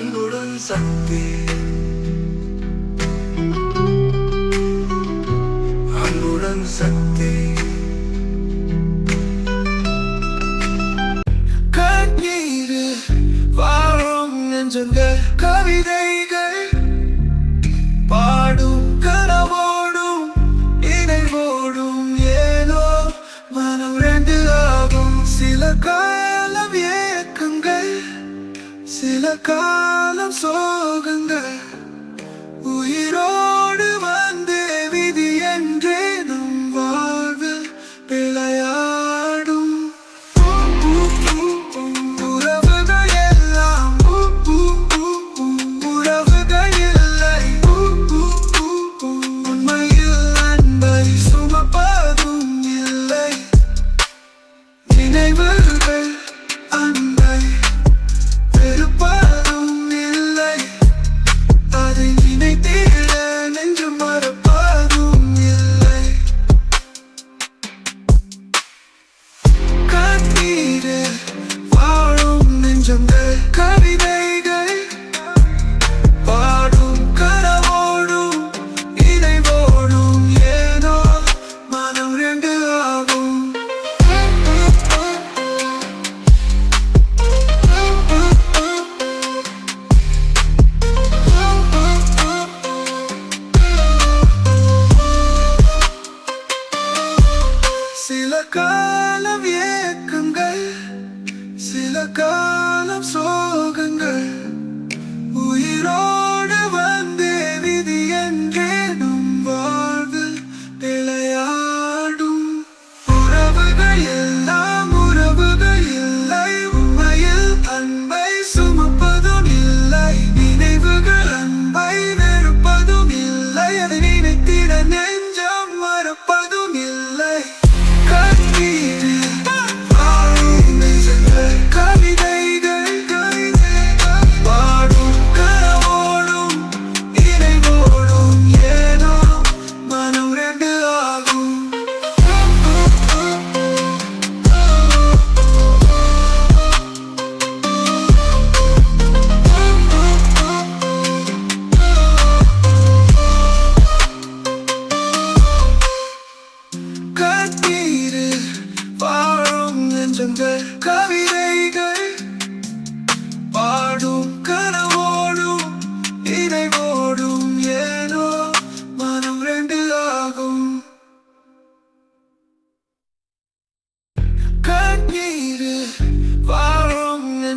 அன்புடன் சக்தி அன்புடன் சக்தி கண்ணீரு வாழும் நெஞ்சங்கள் கவிதைகள் பாடும் கனவோடும் இணைவோடும் ஏனோ மனம் ரெண்டு ஆகும். சில காலம் ஏக்கங்கள் சில காலம் சோக வாழும் கவிதைகள் பாடும் கனவோடும் இணைவோடும் ஏனோ மனம் ரெண்டு ஆகும். சில காலம் ஏக்கங்கள் சில காலம் சோகங்கள்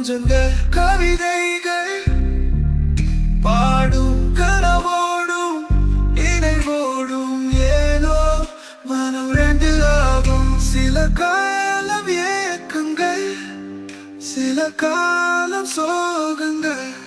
வாழும் கவிதைகள் பாடும் கனவோடும் இணைவோடும் ஏனோ மனம் ரெண்டு ஆகும். சில காலம் ஏக்கங்கள் சில காலம் சோகங்கள்.